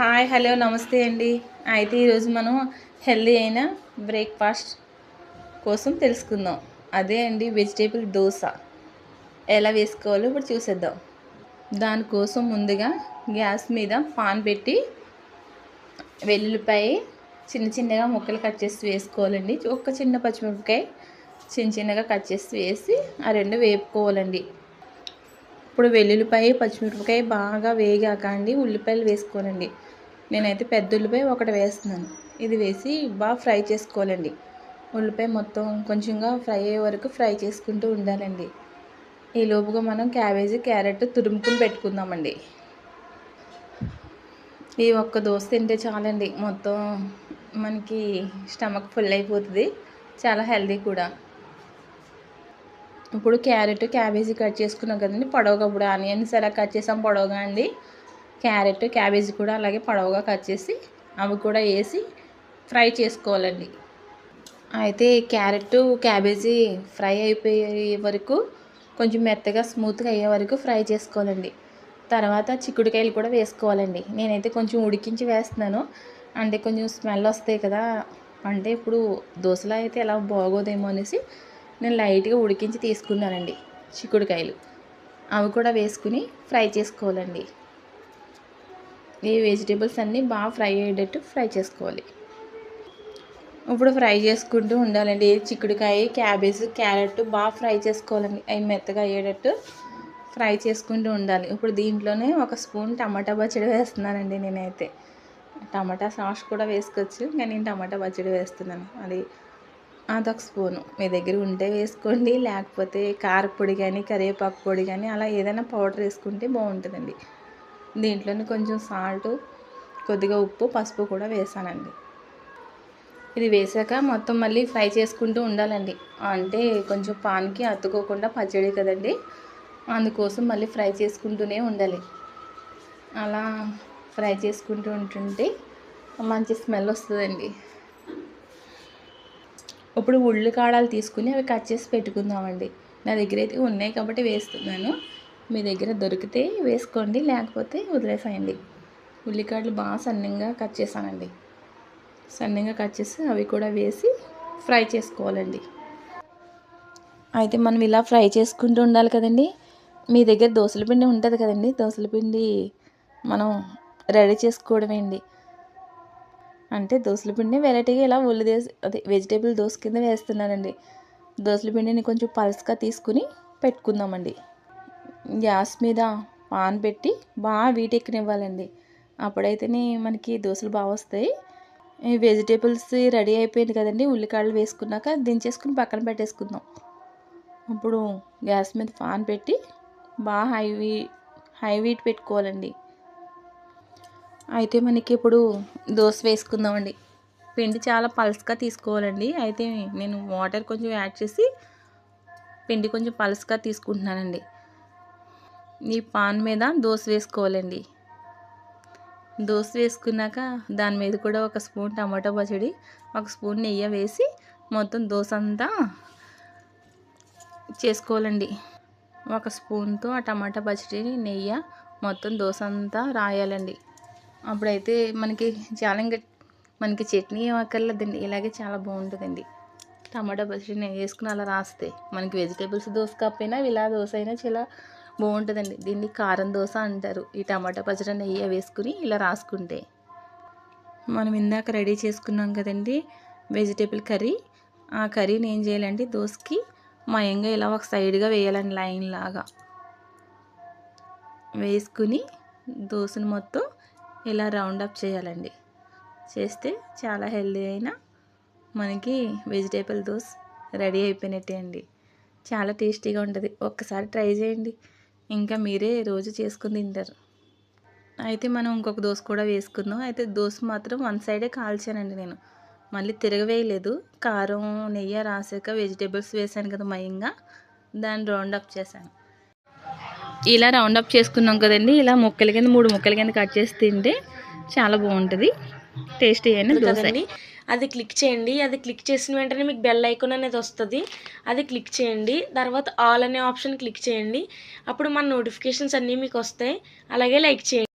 Hi hello నమస్తే అండి. అయితే ఈరోజు మనం హెల్దీ అయిన బ్రేక్ఫాస్ట్ కోసం తెలుసుకుందాం. అదే అండి వెజిటేబుల్ దోశ. ఎలా వేసుకోవాలో ఇప్పుడు చూసేద్దాం. దానికోసం ముందుగా గ్యాస్ మీద పాన్ పెట్టి వెల్లుల్లిపాయ చిన్న చిన్నగా ముక్కలు కట్ చేసి వేసుకోవాలండి. ఒక చిన్న పచ్చిమిరపకాయ చిన్న చిన్నగా కట్ చేసి వేసి ఆ రెండు వేపుకోవాలండి. ఇప్పుడు వెల్లుల్లిపాయ పచ్చిమిరపకాయ బాగా వేగాక అండి ఉల్లిపాయలు వేసుకోనండి. నేనైతే పెద్ద ఉల్లిపాయ ఒకటి వేస్తున్నాను. ఇది వేసి బాగా ఫ్రై చేసుకోవాలండి. ఉల్లిపాయ మొత్తం కొంచెంగా ఫ్రై అయ్యే వరకు ఫ్రై చేసుకుంటూ ఉండాలండి. ఈ లోపుగా మనం క్యాబేజీ క్యారెట్ తురుముకుని పెట్టుకుందామండి. ఈ ఒక్క దోశ తింటే చాలండి. మొత్తం మనకి స్టమక్ ఫుల్ అయిపోతుంది. చాలా హెల్దీ కూడా. ఇప్పుడు క్యారెట్ క్యాబేజీ కట్ చేసుకున్నాం కదండి పొడవుగా ఇప్పుడు ఆనియన్స్ ఎలా కట్ చేసాం పొడవుగా అండి. క్యారెట్ క్యాబేజీ కూడా అలాగే పొడవుగా కట్ చేసి అవి కూడా వేసి ఫ్రై చేసుకోవాలండి. అయితే క్యారెట్ క్యాబేజీ ఫ్రై అయిపోయే వరకు కొంచెం మెత్తగా స్మూత్గా అయ్యే వరకు ఫ్రై చేసుకోవాలండి. తర్వాత చిక్కుడుకాయలు కూడా వేసుకోవాలండి. నేనైతే కొంచెం ఉడికించి వేస్తున్నాను. అంటే కొంచెం స్మెల్ వస్తాయి కదా అంటే ఇప్పుడు దోశలో అయితే ఎలా బాగోదేమో అనేసి నేను లైట్గా ఉడికించి తీసుకున్నానండి చిక్కుడుకాయలు. అవి కూడా వేసుకుని ఫ్రై చేసుకోవాలండి. ఈ వెజిటేబుల్స్ అన్నీ బాగా ఫ్రై అయ్యేటట్టు ఫ్రై చేసుకోవాలి. ఇప్పుడు ఫ్రై చేసుకుంటూ ఉండాలండి. చిక్కుడుకాయ క్యాబేజ్ క్యారెట్ బాగా ఫ్రై చేసుకోవాలండి. అవి మెత్తగా అయ్యేటట్టు ఫ్రై చేసుకుంటూ ఉండాలి. ఇప్పుడు దీంట్లోనే ఒక స్పూన్ టమాటా పచ్చడి వేస్తున్నానండి నేనైతే. టమాటా సాస్ కూడా వేసుకోవచ్చు కానీ నేను టమాటా పచ్చడి వేస్తున్నాను. అది అదొక స్పూను. మీ దగ్గర ఉంటే వేసుకోండి లేకపోతే కారపొడి కానీ కరివేపాకు పొడి కానీ అలా ఏదైనా పౌడర్ వేసుకుంటే బాగుంటుందండి. దీంట్లోనే కొంచెం సాల్ట్ కొద్దిగా ఉప్పు పసుపు కూడా వేసానండి. ఇది వేసాక మొత్తం మళ్ళీ ఫ్రై చేసుకుంటూ ఉండాలండి. అంటే కొంచెం పాన్కి అతుకోకుండా పచ్చడి కదండి అందుకోసం మళ్ళీ ఫ్రై చేసుకుంటూనే ఉండాలి. అలా ఫ్రై చేసుకుంటూ ఉంటుంటే మంచి స్మెల్ వస్తుందండి. ఇప్పుడు ఉళ్ళు కాడాలు తీసుకుని అవి కట్ చేసి పెట్టుకుందామండి. నా దగ్గర అయితే ఉన్నాయి కాబట్టి వేస్తున్నాను. మీ దగ్గర దొరికితే వేసుకోండి లేకపోతే వదిలేసేయండి. ఉల్లికాడలు బాగా సన్నంగా కట్ చేశానండి. సన్నంగా కట్ చేసి అవి కూడా వేసి ఫ్రై చేసుకోవాలండి. అయితే మనం ఇలా ఫ్రై చేసుకుంటూ ఉండాలి కదండి. మీ దగ్గర దోశల పిండి ఉంటుంది కదండి. దోశల పిండి మనం రెడీ చేసుకోవడమే అండి అంటే దోసల పిండిని వెరైటీగా ఇలా ఉల్లి దేశ అదే వెజిటేబుల్ దోశ కింద వేస్తున్నానండి. దోసల పిండిని కొంచెం పల్స్గా తీసుకుని పెట్టుకుందామండి. గ్యాస్ మీద పాన్ పెట్టి బాగా వీటెక్కనివ్వాలండి అప్పుడైతేనే మనకి దోశలు బాగా వస్తాయి. ఈ వెజిటేబుల్స్ రెడీ అయిపోయింది కదండి. ఉల్లికాయలు వేసుకున్నాక దించేసుకుని పక్కన పెట్టేసుకుందాం. ఇప్పుడు గ్యాస్ మీద పాన్ పెట్టి బాగా హై వీ హై వీట్ పెట్టుకోవాలండి. అయితే మనకి ఇప్పుడు దోశ వేసుకుందామండి. పిండి చాలా పల్స్గా తీసుకోవాలండి. అయితే నేను వాటర్ కొంచెం యాడ్ చేసి పిండి కొంచెం పల్స్గా తీసుకుంటున్నానండి. ఈ పాన్ మీద దోశ వేసుకోవాలండి. దోశ వేసుకున్నాక దాని మీద కూడా ఒక స్పూన్ టమాటో పచ్చడి ఒక స్పూన్ నెయ్యి వేసి మొత్తం దోశ అంతా చేసుకోవాలండి. ఒక స్పూన్తో ఆ టమాటా పచ్చడి నెయ్యి మొత్తం దోశ అంతా రాయాలండి. అప్పుడైతే మనకి చాలా ఇంకా మనకి చట్నీ ఏం అక్కర్లేదండి ఇలాగే చాలా బాగుంటుందండి. టమాటా పచ్చడిని నెయ్యి వేసుకుని అలా రాస్తే మనకి వెజిటేబుల్స్ దోశ కాకపోయినా ఇలా దోశ అయినా చాలా బాగుంటుందండి. దీన్ని కారం దోశ అంటారు. ఈ టమాటా పచ్చడి నెయ్యి వేసుకుని ఇలా రాసుకుంటే మనం ఇందాక రెడీ చేసుకున్నాం కదండి వెజిటేబుల్ కర్రీ. ఆ కర్రీని ఏం చేయాలండి దోశకి మయంగా ఇలా ఒక సైడ్గా వేయాలండి లైన్ లాగా. వేసుకుని దోశను మొత్తం ఇలా రౌండ్ అప్ చేయాలండి. చేస్తే చాలా హెల్దీ అయిన మనకి వెజిటేబుల్ దోశ రెడీ అయిపోయినట్టే అండి. చాలా టేస్టీగా ఉంటుంది. ఒక్కసారి ట్రై చేయండి. ఇంకా మీరే రోజు చేసుకుని తింటారు. అయితే మనం ఇంకొక దోశ కూడా వేసుకుందాం. అయితే దోశ మాత్రం వన్ సైడే కాల్చానండి నేను. మళ్ళీ తిరగవేయలేదు. కారం నెయ్యి రాసాక వెజిటేబుల్స్ వేసాను కదా మయంగా. దాన్ని రౌండ్ అప్ చేశాను. ఇలా రౌండ్ అప్ చేసుకున్నాం కదండి. ఇలా ముక్కల కింద మూడు ముక్కల కింద కట్ చేసి తింటే చాలా బాగుంటుంది. టేస్టీ అయిన దోశ. అది క్లిక్ చేయండి. అది క్లిక్ చేసిన వెంటనే మీకు బెల్ ఐకాన్ అనేది వస్తుంది. అది క్లిక్ చేయండి. తర్వాత ఆల్ అనే ఆప్షన్ క్లిక్ చేయండి. అప్పుడు మన నోటిఫికేషన్స్ అన్నీ మీకు వస్తాయి. అలాగే లైక్ చేయండి.